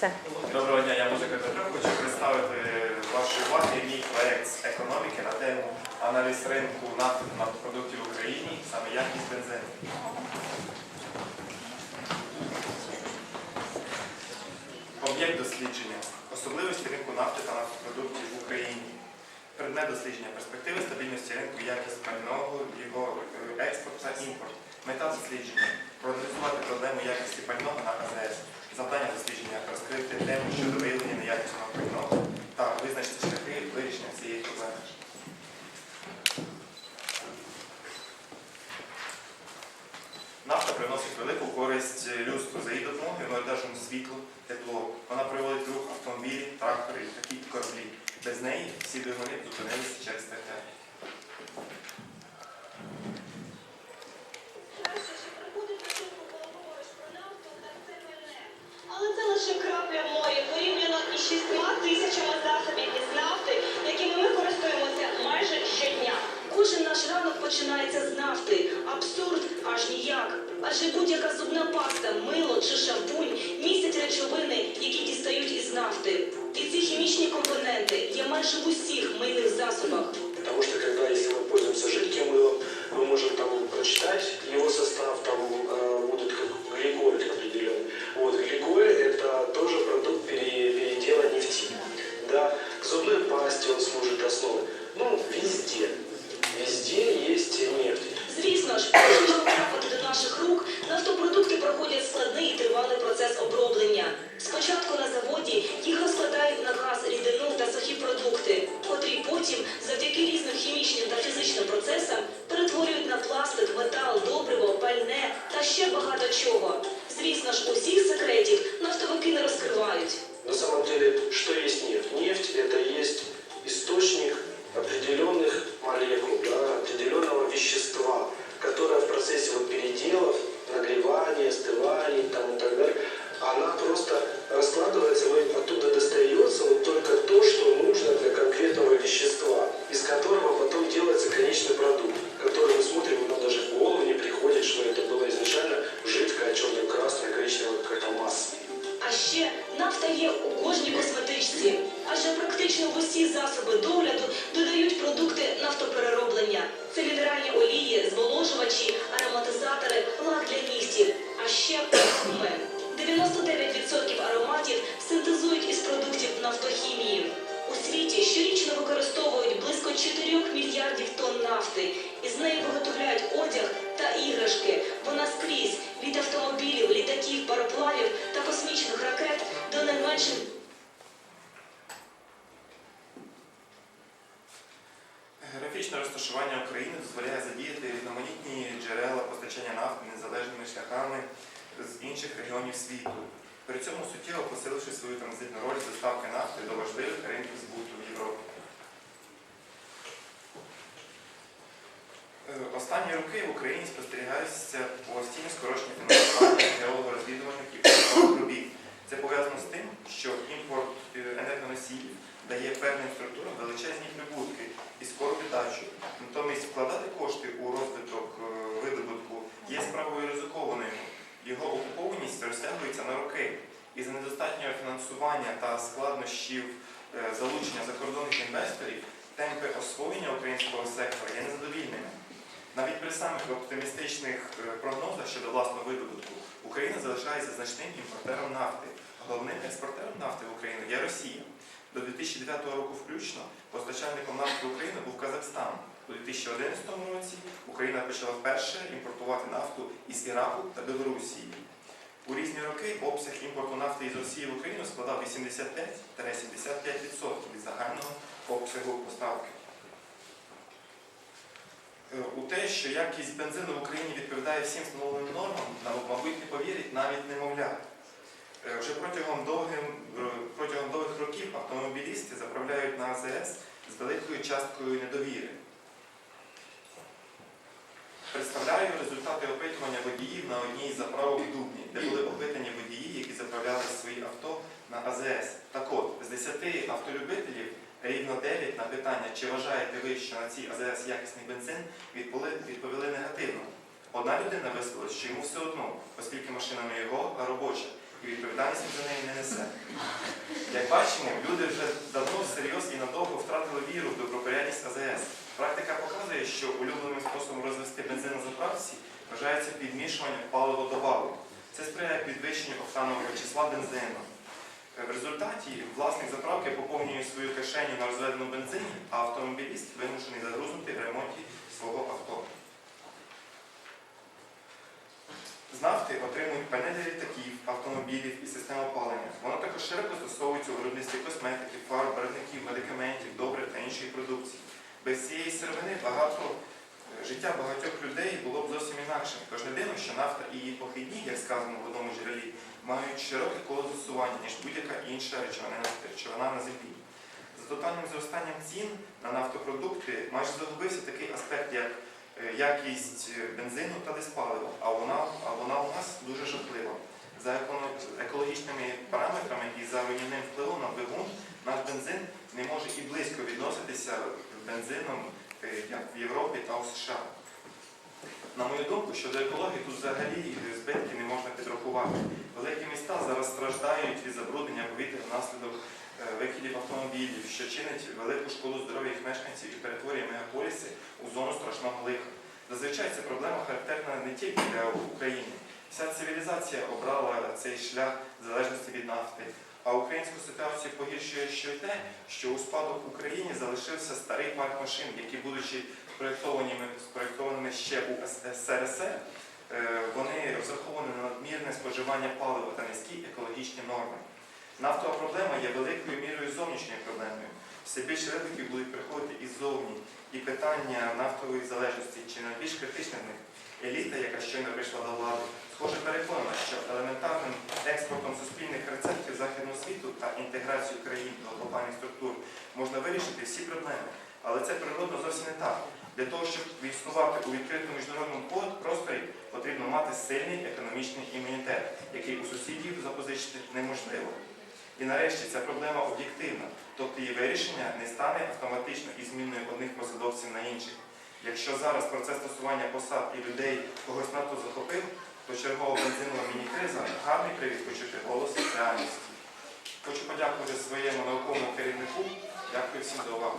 Все. Доброго дня, я Музика Петро. Хочу представити вашій увазі мій проєкт з економіки на тему аналіз ринку нафтопродуктів в Україні, саме якість бензину. Об'єкт дослідження. Особливості ринку нафти та нафтопродуктів в Україні. Предмет дослідження перспективи стабільності ринку, якість пального, його експорт та імпорт. Мета дослідження проаналізувати проблему якості пального на АЗС. Завдання дослідження розкрити тему щодо виявлення неякісного пального та визначити шляхи вирішення цієї проблеми. Нафта приносить велику користь людству. За її допомогою ми одержуємо світло, тепло. Вона приводить рух автомобілі, трактори, такі кораблі. Без неї всі двигуни зупинилися будь-яка зубна паста, мило чи шампунь містять речовини, які дістають із нафти. І ці хімічні компоненти є майже в усіх мийних засобах. Потому что когда, если мы пользуемся жидким мылом, мы можем там прочитать его состав, там ще багато чого. Олії, зволожувачі, ароматизатори, лак для нігтів, а ще парфуми. 99% ароматів синтезують із продуктів нафтохімії. У світі щорічно використовують близько 4 мільярдів тонн нафти. Із неї виготовляють одяг та іграшки. Вона скрізь від автомобілів, літаків, пароплавів та космічних ракет до найменших розташування України дозволяє задіяти різноманітні джерела постачання нафти незалежними шляхами з інших регіонів світу. При цьому суттєво посиливши свою транзитну роль доставки нафти до важливих ринків збуту в Європі. Е, Останні роки в Україні спостерігається постійне скорочення фінансування геологорозвідувальних і пошукових робіт. Це пов'язано з тим, що імпорт е, енергоносіїв дає певним структурам величезні прибутки і скору віддачу. Фінансування та складнощів е, залучення закордонних інвесторів темпи освоєння українського сектора є незадовільними. Навіть при самих оптимістичних е, прогнозах щодо власного видобутку Україна залишається значним імпортером нафти. Головним експортером нафти в Україну є Росія. До 2009 року включно постачальником нафти України був Казахстан. У 2011 році Україна почала вперше імпортувати нафту із Іраку та Білорусії. У різні роки обсяг імпорту нафти із Росії в Україну складав 85-75% від загального обсягу поставки. Е, У те, що якість бензину в Україні відповідає всім встановленим нормам, нам, мабуть, не повірить навіть немовля. Е, Вже протягом, довгим, е, протягом довгих років автомобілісти заправляють на АЗС з великою часткою недовіри. Представляю результати опитування водіїв на одній з заправок в Дубні, де були опитані водії, які заправляли свої авто на АЗС. Так от, з 10 автолюбителів рівно 9 на питання, чи вважаєте ви, що на цій АЗС якісний бензин, відповіли, негативно. Одна людина висловила, що йому все одно, оскільки машина не його, а робоча. І відповідальність за неї не несе. Як бачимо, люди вже давно всерйоз і надовго втратили віру в добропорядність АЗС. Практика показує, що улюбленим способом розвести бензин на заправці вважається підмішування паливодобавок. Це сприяє підвищенню октанового числа бензину. Е, В результаті власник заправки поповнює свою кишеню на розведеному бензині, а автомобіліст вимушений загрузнути в ремонті свого авто. З нафти отримують пальне для літаків, автомобілів і систем опалення. Воно також широко застосовується у виробництві косметики, фарб, барвників, медикаментів, добрив та іншої продукції. Без цієї сировини багато е, життя багатьох людей було б зовсім інакшим. Тож не дивно, що нафта і її похідні, як сказано в одному джерелі, мають широке коло застосування, ніж будь-яка інша речовина, речовина на землі. За тотальним зростанням цін на нафтопродукти майже загубився такий аспект, як е, якість е, бензину та диспалива, а вона, а вона у нас дуже жахлива. За екологічними параметрами і за руйнівним впливом на двигун наш бензин не може і близько відноситися бензином, е, як в Європі та у США. На мою думку, щодо екології тут взагалі е, збитки не можна підрахувати. Великі міста зараз страждають від забруднення повітря внаслідок е, викидів автомобілів, що чинить велику шкоду здоров'я їх мешканців і перетворює мегаполіси у зону страшного лиха. Зазвичай ця проблема характерна не тільки для України. Вся цивілізація обрала цей шлях залежності від нафти. А українську ситуацію погіршує ще й те, що у спадок Україні залишився старий парк машин, які, будучи спроєктованими ще у СРСР, е, вони розраховані на надмірне споживання палива та низькі екологічні норми. Нафтова проблема є великою мірою зовнішньою проблемою. Все більше ризиків будуть приходити іззовні, і питання нафтової залежності чи найбільш критичне в них еліта, яка щойно прийшла до влади, схоже переконана, що елементарним експортом суспільних рецептів західного світу та інтеграцією країн до глобальних структур можна вирішити всі проблеми. Але це природно зовсім не так. Для того, щоб існувати у відкритому міжнародному просторі, потрібно мати сильний економічний імунітет, який у сусідів запозичити неможливо. І нарешті ця проблема об'єктивна, тобто її вирішення не стане автоматично і зміною одних посадовців на інших. Якщо зараз процес стосування посад і людей когось надто захопив, то чергова бензинова міні-криза гарний привід почути голос реальності. Хочу подякувати своєму науковому керівнику. Дякую всім за увагу.